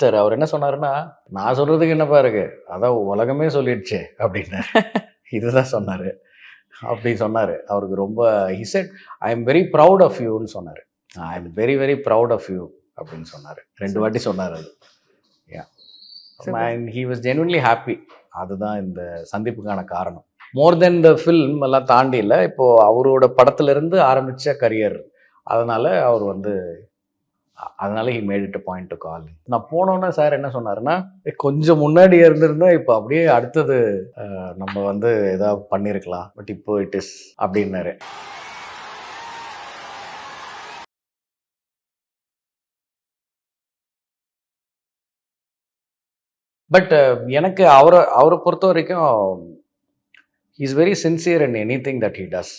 Sir அவர் என்ன சொன்னாருன்னா நான் சொல்றதுக்கு என்னப்பா இருக்கு? அதான் உலகமே சொல்லிடுச்சே அப்படின்னு இதுதான் சொன்னாரு. அப்படி சொன்னாரு. அவருக்கு ரொம்ப said I am very proud of யூன்னு சொன்னாரு. I am very very proud of you அப்படின்னு சொன்னாரு. ரெண்டு வாட்டி சொன்னார் அது. And he was genuinely happy அதுதான் இந்த சந்திப்புக்கான காரணம். மோர் தென் த ஃபில்ம் எல்லாம் தாண்டி இல்லை இப்போ அவரோட படத்துல இருந்து ஆரம்பிச்ச கரியர் அதனால அவர் வந்து அதனால he made it point to call நான் போனோன்னே சார் என்ன சொன்னாருன்னா கொஞ்சம் முன்னாடி இருந்திருந்தா இப்போ அப்படியே அடுத்தது நம்ம வந்து ஏதாவது பண்ணியிருக்கலாம் பட் இப்போ இட் இஸ் அப்படின்னாரு. பட் எனக்கு அவரை அவரை பொறுத்த வரைக்கும் is very sincere in any thing that he does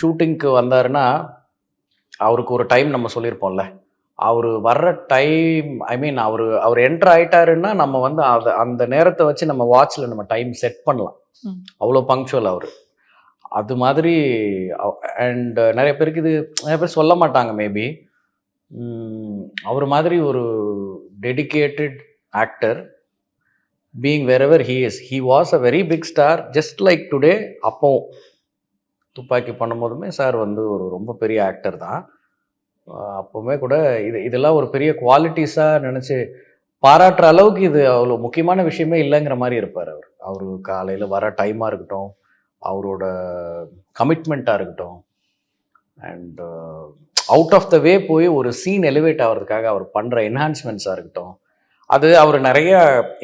ஷூட்டிங்க்கு வந்தாருன்னா அவருக்கு ஒரு டைம் நம்ம சொல்லியிருப்போம்ல. அவர் வர்ற time I mean our our enter ஆயிட்டாருன்னா நம்ம வந்து அதை அந்த நேரத்தை வச்சு நம்ம வாட்சில் நம்ம டைம் செட் பண்ணலாம். அவ்வளோ பங்க்சுவல் அவர். அது மாதிரி அண்ட் நிறைய பேருக்கு இது நிறைய பேர் சொல்ல மாட்டாங்க மேபி. அவர் மாதிரி ஒரு dedicated actor being wherever he is. He was a very big star just like today அப்போ துப்பாக்கி பண்ணும்போதுமே சார் வந்து ஒரு ரொம்ப பெரிய ஆக்டர் தான். அப்போவுமே கூட இது இதெல்லாம் ஒரு பெரிய குவாலிட்டிஸாக நினச்சி பாராட்டுற அளவுக்கு இது அவ்வளோ முக்கியமான விஷயமே இல்லைங்கிற மாதிரி இருப்பார் அவர். அவர் காலையில் வர டைமாக இருக்கட்டும் அவரோட கமிட்மெண்ட்டாக இருக்கட்டும் and out of the way போய் ஒரு சீன் எலிவேட் ஆகிறதுக்காக அவர் பண்ணுற என்ஹான்ஸ்மெண்ட்ஸாக இருக்கட்டும். அது அவர் நிறைய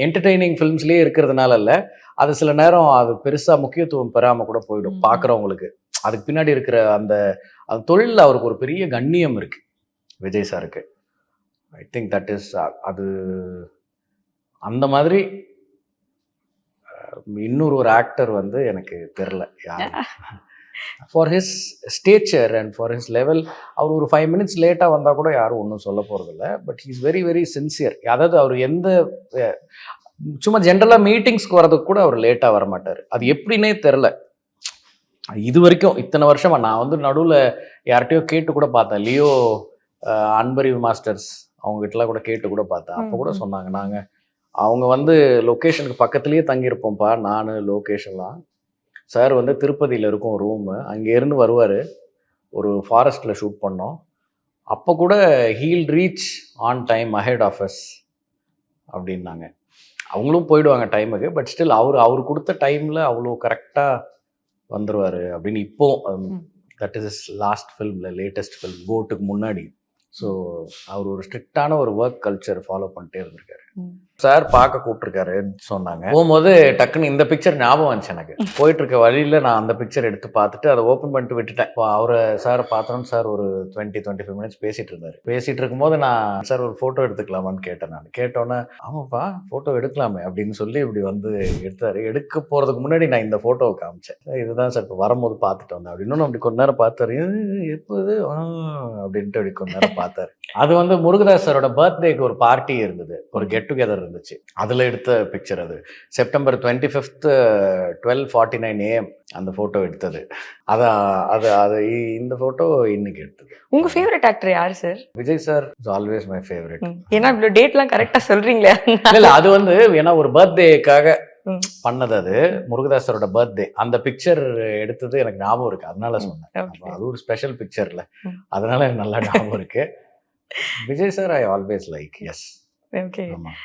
என்டர்டெய்னிங் ஃபிலிம்ஸ்லேயே இருக்கிறதுனால இல்லை அது சில நேரம் அது பெருசாக முக்கியத்துவம் பெறாமல் கூட போயிடும். பார்க்குறவங்களுக்கு அதுக்கு பின்னாடி இருக்கிற அந்த அந்த தொழிலில் அவருக்கு ஒரு பெரிய கண்ணியம் இருக்கு. விஜய் சாருக்கு. ஐ திங்க் தட் இஸ் அது அந்த மாதிரி இன்னொரு ஒரு ஆக்டர் வந்து எனக்கு தெரில யார். For his stature and for his level அவர் ஒரு ஃபைவ் மினிட்ஸ் லேட்டாக வந்தால் கூட யாரும் ஒன்றும் சொல்ல போகிறதில்ல but he's very very sincere அதாவது அவர் எந்த சும்மா ஜென்ரலாக மீட்டிங்ஸ்க்கு வரதுக்கு கூட அவர் லேட்டாக வர மாட்டார் அது எப்படின்னே தெரில இது வரைக்கும் இத்தனை வருஷமா நான் வந்து நடுவில் யார்கிட்டயோ கேட்டு கூட பார்த்தேன். லியோ அன்பறிவு மாஸ்டர்ஸ் அவங்க கிட்டலாம் கூட கேட்டு கூட பார்த்தேன். அப்போ கூட. சொன்னாங்க நாங்கள் அவங்க வந்து லொக்கேஷனுக்கு பக்கத்துலேயே தங்கியிருப்போம்ப்பா. நான் லோகேஷன்லாம் சார் வந்து திருப்பதியில் இருக்கும் ரூமு அங்கேருந்து வருவார். ஒரு ஃபாரஸ்ட்டில் ஷூட் பண்ணோம். அப்போ கூட he'll reach on time ahead of us அப்படின்னாங்க. அவங்களும் போயிடுவாங்க டைமுக்கு பட் ஸ்டில் அவர் அவர் கொடுத்த டைமில் அவ்வளோ கரெக்டாக வந்துருவார் அப்படின்னு இப்போ. தட் இஸ் இஸ் லாஸ்ட் ஃபில்மில் லேட்டஸ்ட் ஃபில்ம் கோட்டுக்கு முன்னாடி ஸோ அவர் ஒரு ஸ்ட்ரிக்டான ஒரு ஒர்க் கல்ச்சர் ஃபாலோ பண்ணிட்டே இருந்திருக்காரு. சார் பார்க்க கூப்பிட்டுருக்காருன்னு சொன்னாங்க. போகும்போது டக்குன்னு இந்த பிக்சர் ஞாபகம் வந்துச்சு எனக்கு. போயிட்டு இருக்க வழியில நான் அந்த பிக்சர் எடுத்து பார்த்துட்டு அதை ஓப்பன் பண்ணிட்டு விட்டுட்டேன். இப்போ அவரை சார் பார்த்தோன்னு சார் ஒரு டுவெண்ட்டி டுவெண்ட்டி ஃபைவ் மினிட்ஸ் பேசிட்டு இருந்தாரு. பேசிட்டு இருக்கும்போது நான் சார் ஒரு ஃபோட்டோ எடுத்துக்கலாமான்னு கேட்டேன் நான். கேட்டோன்னே ஆமாப்பா ஃபோட்டோ எடுக்கலாமே அப்படின்னு சொல்லி இப்படி வந்து எடுத்தாரு. எடுக்க போறதுக்கு முன்னாடி நான் இந்த ஃபோட்டோவை காமிச்சேன். இதுதான் சார் இப்போ வரும்போது பார்த்துட்டு வந்தேன். அப்படின்னு அப்படி கொஞ்ச நேரம் பார்த்தாரு. எப்போது? எப்போ இது அப்படின்ட்டு அப்படி கொஞ்ச நேரம் பார்த்தாரு. அது வந்து முருகதாஸ் சாரோட பர்த்டேக்கு ஒரு பார்ட்டி இருந்தது. ஒரு கெட் டுகெதர் இருந்துச்சு. அதில் எடுத்த பிக்சர் அது. September twenty fifth twelve forty nine AM அந்த ஃபோட்டோ எடுத்தது. அதான் அது அது இந்த ஃபோட்டோ இன்னைக்கு எடுத்தது. உங்க ஃபேவரட் ஆக்டர் யாரு sir Vijay sir is always my. Favourite ஏன்னா இவ்வளவு டேட்லாம் கரெக்டா சொல்றீங்களே. இல்ல அது வந்து ஏன்னா ஒரு பர்த்டேக்காக. பண்ணது அது. முருகதாஸ் சாரோட பர்த்டே அந்த பிக்சர் எடுத்தது எனக்கு ஞாபகம் இருக்கு. அதனால சொன்னேன். அது ஒரு ஸ்பெஷல் பிக்சர்ல. அதனால எனக்கு நல்லா ஞாபகம் இருக்கு. Vijay sir I always like yes okay. Vraiment.